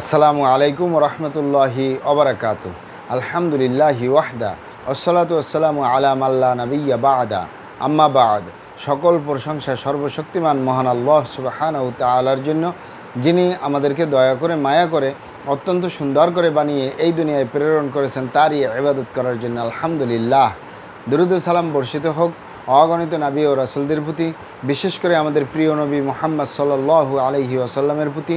আসসালামু আলাইকুম রহমতুল্লাহি অবরাকাত আলহামদুলিল্লাহি ওয়াহদা আসসালাতু আসসালামু আলাম আল্লাহ নবিয়া বাদা। আম্মা বাদ, সকল প্রশংসা সর্বশক্তিমান মহান আল্লাহ সুবাহানাউ তালার জন্য, যিনি আমাদেরকে দয়া করে, মায়া করে, অত্যন্ত সুন্দর করে বানিয়ে এই দুনিয়ায় প্রেরণ করেছেন, তারই ইবাদত করার জন্য আলহামদুলিল্লাহ। দুরুদ সালাম বর্ষিত হোক, অগণিত নাবী ও রাসুলদের প্রতি, বিশেষ করে আমাদের প্রিয় নবী মোহাম্মদ সাল্লাহ আলহি আসাল্লামের প্রতি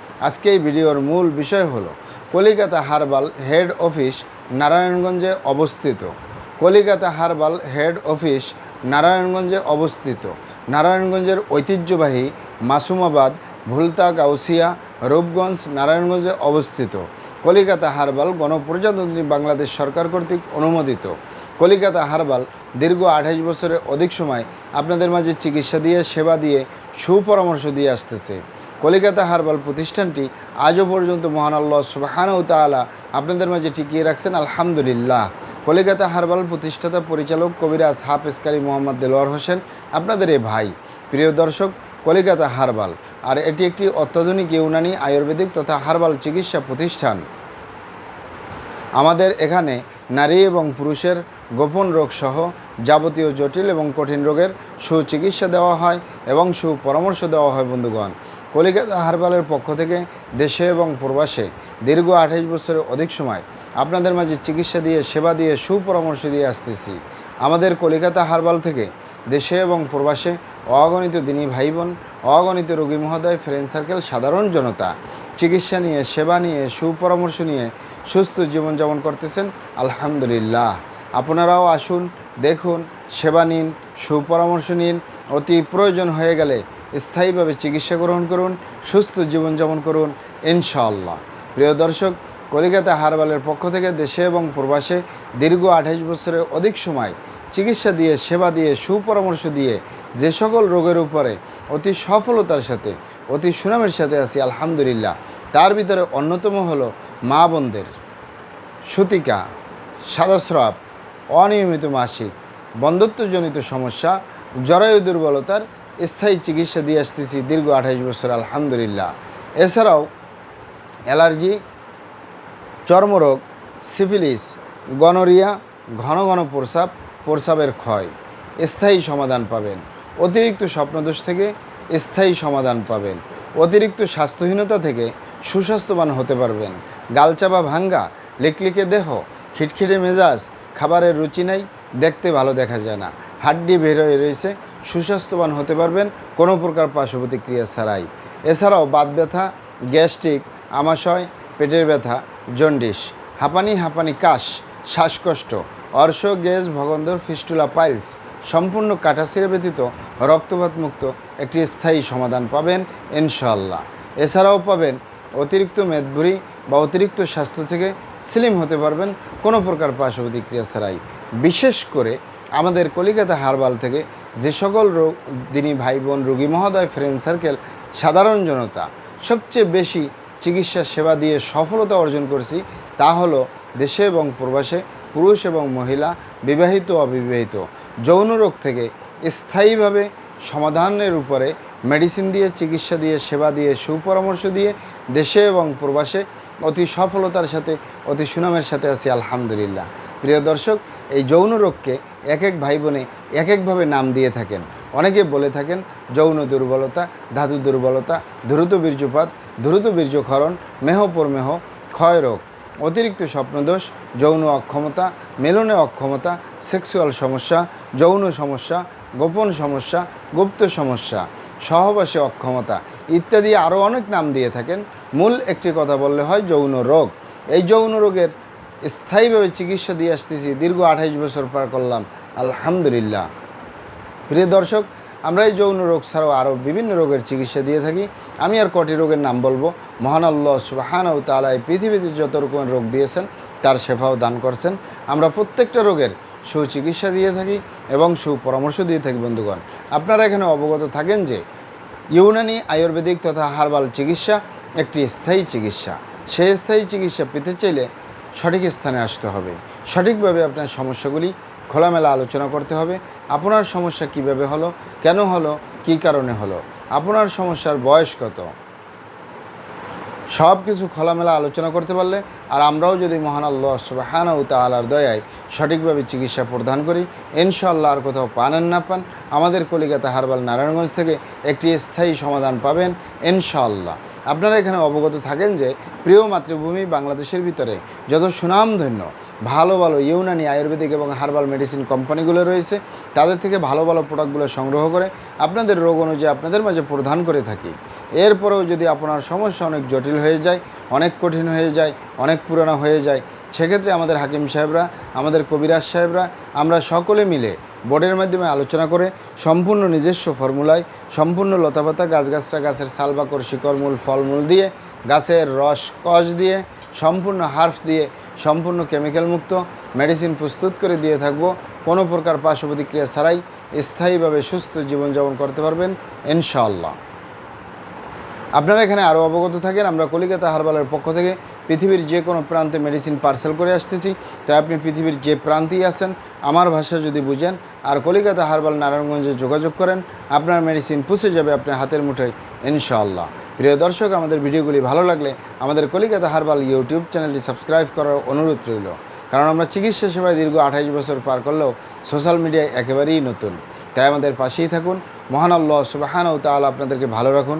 আজকে এই ভিডিওর মূল বিষয় হলো, কলিকাতা হারবাল হেড অফিস নারায়ণগঞ্জে অবস্থিত। কলিকাতা হারবাল হেড অফিস নারায়ণগঞ্জে অবস্থিত। নারায়ণগঞ্জের ঐতিহ্যবাহী মাসুমাবাদ, ভুলতা গাউসিয়া, রূপগঞ্জ নারায়ণগঞ্জে অবস্থিত। কলিকাতা হারবাল গণপ্রজাতন্ত্রী বাংলাদেশ সরকার কর্তৃক অনুমোদিত। কলিকাতা হারবাল দীর্ঘ আঠাইশ বছরের অধিক সময় আপনাদের মাঝে চিকিৎসা দিয়ে, সেবা দিয়ে, সুপরামর্শ দিয়ে আসতেছে। কলিকাতা হারবাল প্রতিষ্ঠানটি আজও পর্যন্ত মহান আল্লাহ সুবাহানউ তালা আপনাদের মাঝে টিকিয়ে রাখছেন, আলহামদুলিল্লাহ। কলিকাতা হারবাল প্রতিষ্ঠাতা পরিচালক কবিরাজ হাফেজকারী মোহাম্মদ দেলোয়ার হোসেন, আপনাদের এ ভাই। প্রিয় দর্শক, কলিকাতা হারবাল, আর এটি একটি অত্যাধুনিক ইউনানি আয়ুর্বেদিক তথা হারবাল চিকিৎসা প্রতিষ্ঠান। আমাদের এখানে নারী এবং পুরুষের গোপন রোগ সহ যাবতীয় জটিল এবং কঠিন রোগের সুচিকিৎসা দেওয়া হয় এবং সুপরামর্শ দেওয়া হয় বন্ধুগণ। কলিকাতা হারবালের পক্ষ থেকে দেশে এবং প্রবাসে দীর্ঘ আঠাইশ বছরের অধিক সময় আপনাদের মাঝে চিকিৎসা দিয়ে, সেবা দিয়ে, সুপরামর্শ দিয়ে আসতেছি। আমাদের কলিকাতা হারবাল থেকে দেশে এবং প্রবাসে অগণিত দিনী ভাই বোন অগণিত রোগী মহোদয় ফ্রেন্ড সার্কেল সাধারণ জনতা চিকিৎসা নিয়ে, সেবা নিয়ে, সুপরামর্শ নিয়ে সুস্থ জীবনযাপন করতেছেন। আলহামদুলিল্লাহ। আপনারাও আসুন, দেখুন, সেবা নিন, সুপরামর্শ নিন অতি প্রয়োজন হয়ে গেলে স্থায়ীভাবে চিকিৎসা গ্রহণ করুন, সুস্থ জীবনযাপন করুন, ইনশাআল্লাহ। প্রিয় দর্শক, কলিকাতা হারবালের পক্ষ থেকে দেশে এবং প্রবাসে দীর্ঘ আঠাইশ বছরের অধিক সময় চিকিৎসা দিয়ে, সেবা দিয়ে, সুপরামর্শ দিয়ে যে সকল রোগের উপরে অতি সফলতার সাথে, অতি সুনামের সাথে আছি, আলহামদুলিল্লাহ। তার ভিতরে অন্যতম হলো মা বোনদের। সুতিকা, সাদাস্রাব, অনিয়মিত মাসিক, বন্ধত্বজনিত সমস্যা জরায়ু দুর্বলতার স্থায়ী চিকিৎসা দিয়ে আসতেছি দীর্ঘ আঠাইশ বছর, আলহামদুলিল্লাহ। এছাড়াও অ্যালার্জি, চর্মরোগ, সিফিলিস, গনোরিয়া, ঘন ঘন প্রস্রাব প্রস্রাবের ক্ষয়। স্থায়ী সমাধান পাবেন। অতিরিক্ত স্বপ্নদোষ থেকে স্থায়ী সমাধান পাবেন। অতিরিক্ত স্বাস্থ্যহীনতা থেকে সুস্বাস্থ্যবান হতে পারবেন। গালচাপা ভাঙ্গা, লিকলিকে দেহ, খিটখিটে মেজাজ, খাবারের রুচি নাই দেখতে ভালো দেখা যায় না। হাড্ডি বের হয়ে রয়েছে, সুস্বাস্থ্যবান হতে পারবেন, কোনো প্রকার পার্শ্ব প্রতিক্রিয়া ছাড়াই। এছাড়াও বাত ব্যথা, গ্যাস্ট্রিক, আমাশয়, পেটের ব্যথা, জন্ডিস, হাঁপানি হাঁপানি, কাশ, শ্বাসকষ্ট, অর্শ, গ্যাস, ভগন্দর, ফিস্টুলা, পাইলস সম্পূর্ণ কাটাছিরে ব্যতীত রক্তপাত মুক্ত একটি স্থায়ী সমাধান পাবেন ইনশাল্লাহ এছাড়াও পাবেন অতিরিক্ত মেদভুরি বা অতিরিক্ত স্বাস্থ্য থেকে স্লিম হতে পারবেন কোনো প্রকার পার্শ্ব প্রতিক্রিয়া ছাড়াই। বিশেষ করে আমাদের কলিকাতা হারবাল থেকে যে সকল রোগ দিনী ভাই বোন রোগী মহোদয় ফ্রেন্ড সার্কেল সাধারণ জনতা, সবচেয়ে বেশি চিকিৎসা সেবা দিয়ে সফলতা অর্জন করছি, তা হলো দেশে এবং প্রবাসে পুরুষ এবং মহিলা, বিবাহিত অবিবাহিত, যৌন রোগ থেকে স্থায়ীভাবে সমাধানের উপরে মেডিসিন দিয়ে, চিকিৎসা দিয়ে, সেবা দিয়ে, সুপরামর্শ দিয়ে দেশে এবং প্রবাসে অতি সফলতার সাথে, অতি সুনামের সাথে আছি, আলহামদুলিল্লাহ। প্রিয় দর্শক, এই যৌন রোগকে এক এক ভাই বোনে এক একভাবে নাম দিয়ে থাকেন। অনেকে বলে থাকেন, যৌন দুর্বলতা, ধাতু দুর্বলতা, দ্রুত বীর্যপাত, দ্রুত বীর্যক্ষরণ, মেহ পরমেহ ক্ষয় রোগ। অতিরিক্ত স্বপ্নদোষ, যৌন অক্ষমতা, মেলনে অক্ষমতা, সেক্সুয়াল সমস্যা, যৌন সমস্যা, গোপন সমস্যা, গুপ্ত সমস্যা। সহবাসে অক্ষমতা ইত্যাদি আরও অনেক নাম দিয়ে থাকেন। মূল একটি কথা বললে হয় যৌন রোগ। এই যৌন রোগের স্থায়ীভাবে চিকিৎসা দিয়ে আসতেছি, দীর্ঘ আঠাইশ বছর পার করলাম। আলহামদুলিল্লাহ। প্রিয় দর্শক, আমরা এই যৌন রোগ ছাড়াও আরও বিভিন্ন রোগের চিকিৎসা দিয়ে থাকি। আমি আর কটি রোগের নাম বলব। মহান আল্লাহ সুবাহানাউ তালা এই পৃথিবীতে যত রকমের রোগ দিয়েছেন, তার সেফাও দান করছেন। আমরা প্রত্যেকটা রোগের সুচিকিৎসা দিয়ে থাকি এবং সুপরামর্শ দিয়ে থাকি, বন্ধুগণ। আপনারা এখানে অবগত থাকেন যে ইউনানি আয়ুর্বেদিক তথা হার্বাল চিকিৎসা একটি স্থায়ী চিকিৎসা। সেই স্থায়ী চিকিৎসা পেতে চাইলে সঠিক স্থানে আসতে হবে। সঠিকভাবে আপনার সমস্যাগুলি খোলামেলা আলোচনা করতে হবে। আপনার সমস্যা কীভাবে হলো, কেন হলো, কী কারণে হলো, আপনার সমস্যার বয়স কত? সব কিছু খোলামেলা আলোচনা করতে পারলে আর আমরাও যদি মহান আল্লাহ সুবাহানা ও তালার দয়ায় সঠিকভাবে চিকিৎসা প্রদান করি ইনশাল্লাহ আর কোথাও পানেন না পান, আমাদের কলিকাতা হারবাল নারায়ণগঞ্জ থেকে একটি স্থায়ী সমাধান পাবেন ইনশাল্লাহ আপনারা এখানে অবগত থাকেন যে প্রিয় মাতৃভূমি বাংলাদেশের ভিতরে যত সুনামধন্য, ভালো ভালো ইউনানি আয়ুর্বেদিক এবং হার্বাল মেডিসিন কোম্পানিগুলো রয়েছে, তাদের থেকে ভালো ভালো প্রোডাক্টগুলো সংগ্রহ করে আপনাদের রোগ অনুযায়ী আপনাদের মাঝে প্রদান করে থাকি। এরপরেও যদি আপনার সমস্যা অনেক জটিল হয়ে যায়, অনেক কঠিন হয়ে যায়, অনেক পুরানো হয়ে যায়। সেক্ষেত্রে আমাদের হাকিম সাহেবরা, আমাদের কবিরাজ সাহেবরা, আমরা সকলে মিলে বোর্ডের মাধ্যমে আলোচনা করে সম্পূর্ণ নিজস্ব ফর্মুলায়, সম্পূর্ণ লতাপাতা গাছগাছরা গাছের সালবাকর শিকড়মূল ফলমূল দিয়ে, গাছের রস, কষ দিয়ে, সম্পূর্ণ হার্ফ দিয়ে, সম্পূর্ণ কেমিক্যাল মুক্ত, মেডিসিন প্রস্তুত করে দিয়ে থাকব। কোনো প্রকার পার্শ্ব প্রতিক্রিয়া ছাড়াই স্থায়ীভাবে সুস্থ জীবনযাপন করতে পারবেন, ইনশাআল্লাহ। আপনারা এখানে আরও অবগত থাকেন, আমরা কলিকাতা হারবালের পক্ষ থেকে পৃথিবীর যে কোনো প্রান্তে মেডিসিন পার্সেল করে আসতেছি। তাই আপনি পৃথিবীর যে প্রান্তেই আছেন, আমার ভাষা যদি বুঝেন আর কলিকাতা হারবাল নারায়ণগঞ্জে যোগাযোগ করেন, আপনার মেডিসিন পুষে যাবে আপনার হাতের মুঠোয়, ইনশাআল্লাহ। প্রিয় দর্শক, আমাদের ভিডিওগুলি ভালো লাগলে আমাদের কলিকাতা হারবাল ইউটিউব চ্যানেলটি সাবস্ক্রাইব করার অনুরোধ রইল। কারণ আমরা চিকিৎসা সেবায় দীর্ঘ আঠাইশ বছর পার করলেও সোশ্যাল মিডিয়ায় একেবারেই নতুন। তাই আমাদের পাশেই থাকুন। মহান আল্লাহ সুবাহান ও তাহলে আপনাদেরকে ভালো রাখুন।